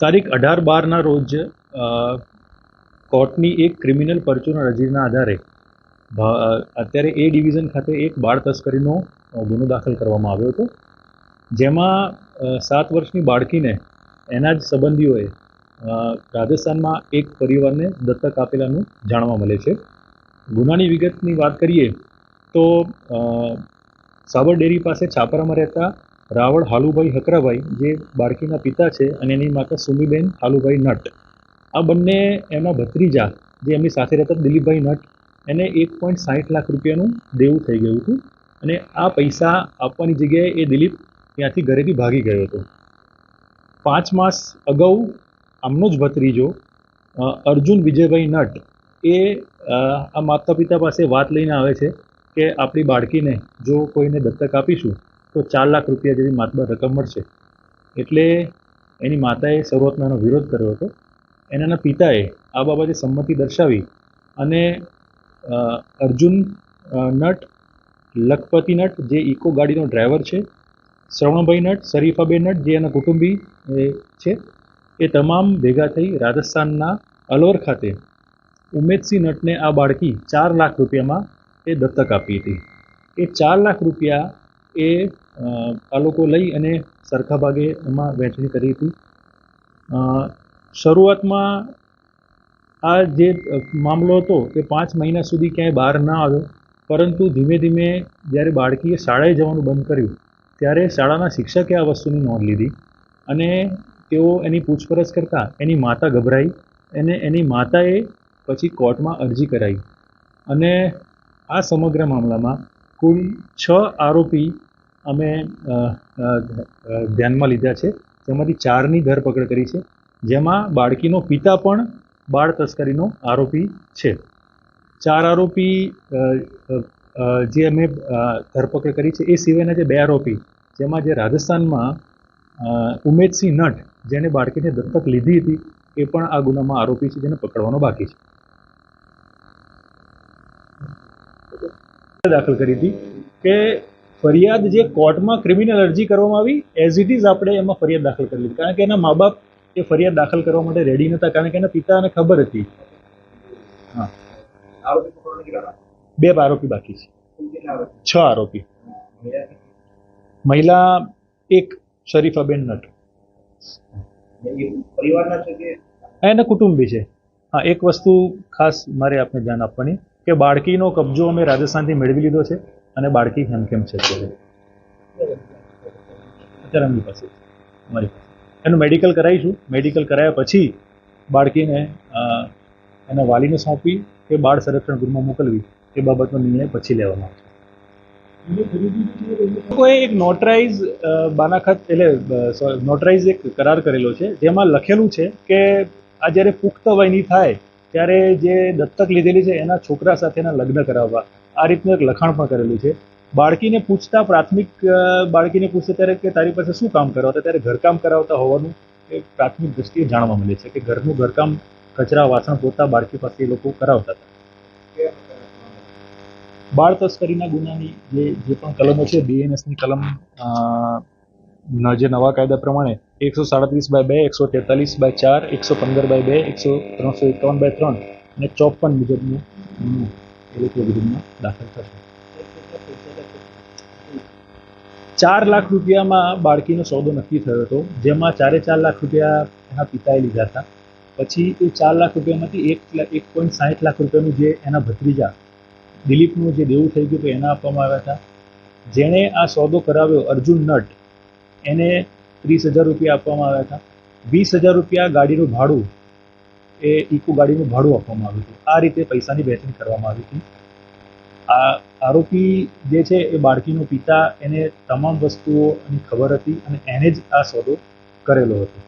તારીખ અઢાર બારના રોજ કોર્ટની એક ક્રિમિનલ પરચુના રજીના આધારે અત્યારે એ ડિવિઝન ખાતે એક બાળ તસ્કરીનો ગુનો દાખલ કરવામાં આવ્યો હતો. જેમાં સાત વર્ષની બાળકીને એના જ સંબંધીઓએ રાજસ્થાનમાં એક પરિવારને દત્તક આપેલાનું જાણવા મળે છે. ગુનાની વિગતની વાત કરીએ તો સાબર ડેરી પાસે છાપરામાં રહેતા રાવળ હાલુભાઈ હકરાભાઈ, જે બાળકીના પિતા છે અને એની માતા સુમીબેન હાલુભાઈ નટ. આ બંને એમના ભત્રીજા, જે એમની સાથે રહેતા દિલીપભાઈ નટ, એને એક પોઈન્ટ સાઠ લાખ રૂપિયાનું દેવું થઈ ગયું હતું અને આ પૈસા આપવાની જગ્યાએ એ દિલીપ ત્યાંથી ઘરેથી ભાગી ગયો હતો. પાંચ માસ અગાઉ આમનો જ ભત્રીજો અર્જુન વિજયભાઈ નટ, એ આ માતા પિતા પાસે વાત લઈને આવે છે કે આપણી બાળકીને જો કોઈને દત્તક આપીશું તો ચાર લાખ રૂપિયા જેવી માતબર રકમ મળશે. એટલે એની માતાએ શરૂઆતમાં વિરોધ કર્યો હતો. એનાના પિતાએ આ બાબતે સંમતિ દર્શાવી અને અર્જુન નટ, લખપતિ નટ, જે ઇકો ગાડીનો ડ્રાઈવર છે, શ્રવણભાઈ નટ, શરીફાબેન નટ, જે એના કુટુંબી છે, એ તમામ ભેગા થઈ રાજસ્થાનના અલવર ખાતે ઉમેદસિંહ નટને આ બાળકી ચાર લાખ રૂપિયામાં એ દત્તક આપી હતી. એ ચાર લાખ રૂપિયા એ આ લોકો લઈ અને સરખા ભાગે એમાં વહેંચણી કરી હતી. શરૂઆતમાં આ જે મામલો હતો તે પાંચ મહિના સુધી ક્યાંય બહાર ના આવ્યો, પરંતુ ધીમે ધીમે જ્યારે બાળકીએ શાળાએ જવાનું બંધ કર્યું, ત્યારે શાળાના શિક્ષકે આ વસ્તુની નોંધ લીધી અને તેઓ એની પૂછપરછ કરતાં એની માતા ગભરાઈ અને એની માતાએ પછી કોર્ટમાં અરજી કરાવી અને આ સમગ્ર મામલામાં કુલ છ આરોપી અમે ધ્યાનમાં લીધા છે. જેમાંથી ચારની ધરપકડ કરી છે. જેમાં બાળકીનો પિતા પણ બાળ તસ્કરીનો આરોપી છે. ચાર આરોપી જે અમે ધરપકડ કરી છે એ સિવાયના જે બે આરોપી, જેમાં જે રાજસ્થાનમાં ઉમેદસિંહ નટ, જેણે બાળકીને દત્તક લીધી હતી, એ પણ આ ગુનામાં આરોપી છે, જેને પકડવાનો બાકી છે. દાખલ કરી હતી કે ફરિયાદ જે કોર્ટમાં ક્રિમિનલ અરજી કરવામાં આવી એઝ ઇટ ઇઝ આપણે એમાં ફરિયાદ દાખલ કરી લીધી. કારણ કે એના મા બાપ એ ફરિયાદ દાખલ કરવા માટે રેડી નહોતા કારણ કે એના પિતાને ખબર હતી. હા. બે આરોપી બાકી છે. છ આરોપી. મહિલા એક, શરીફાબેન નટ. એના કુટુંબી છે. હા, એક વસ્તુ ખાસ મારે આપને ધ્યાન આપવાની કે બાળકીનો કબજો અમે રાજસ્થાનથી મેળવી લીધો છે. અને બાળકી હેમખેમ છે અત્યારે? અમારી પાસે. અમારી પાસે. એનું મેડિકલ કરાવીશું. મેડિકલ કરાયા પછી બાળકીને એના વાલીને સોંપી કે બાળ સંરક્ષણ ગૃહમાં મોકલવી એ બાબતનો નિર્ણય પછી લેવામાં આવશે. લોકોએ એક નોટરાઇઝ બાનાખત એટલે નોટરાઇઝ એક કરાર કરેલો છે, જેમાં લખેલું છે કે આ જ્યારે પુખ્ત વયની થાય, ત્યારે જે દત્તક લીધેલી છે એના છોકરા સાથેના લગ્ન કરાવવા. આ રીતનું એક લખાણ પણ કરેલું છે. બાળકીને પૂછતા પ્રાથમિક બાળકીને પૂછે ત્યારે કે તારી પાસે શું કામ કરાવતા? ત્યારે ઘરકામ કરાવતા હોવાનું એ પ્રાથમિક દ્રષ્ટિએ જાણવા મળે છે કે ઘરનું ઘરકામ કચરા વાસણ પોતા બાળકી પાસે એ લોકો કરાવતા હતા. બાળ તસ્કરીના ગુનાની જે જે પણ કલમો છે બીએનએસની કલમ અ, જે નવા કાયદા પ્રમાણે એકસો સાડત્રીસ બાય બે એકસો તેતાલીસ બાય ચાર એકસો પંદર બાય બે એકસો ત્રણસો એકાવન બાય ત્રણ અને ચોપન મુજબનું એ ચાર લાખ રૂપિયામાં બાળકીનો સોદો નક્કી થયો હતો, જેમાં ચારે ચાર લાખ રૂપિયા એના પિતાએ લીધા હતા. પછી એ ચાર લાખ રૂપિયામાંથી એક એક પોઈન્ટ સાહીઠ લાખ રૂપિયાનું જે એના ભત્રીજા, દિલીપનું જે દેવું થઈ ગયું હતું, એના આપવામાં આવ્યા હતા. જેણે આ સોદો કરાવ્યો, અર્જુન નટ, એને ત્રીસ હજાર રૂપિયા આપવામાં આવ્યા હતા. વીસ હજાર રૂપિયા ગાડીનું ભાડું એ ઇકો ગાડીનું ભાડું આપવામાં આવ્યું હતું. આ રીતે પૈસાની વહેંચણી કરવામાં આવી હતી. આ આરોપી જે છે એ બાળકીનો પિતા, એને તમામ વસ્તુઓની ખબર હતી અને એને જ આ સોદો કરેલો હતો.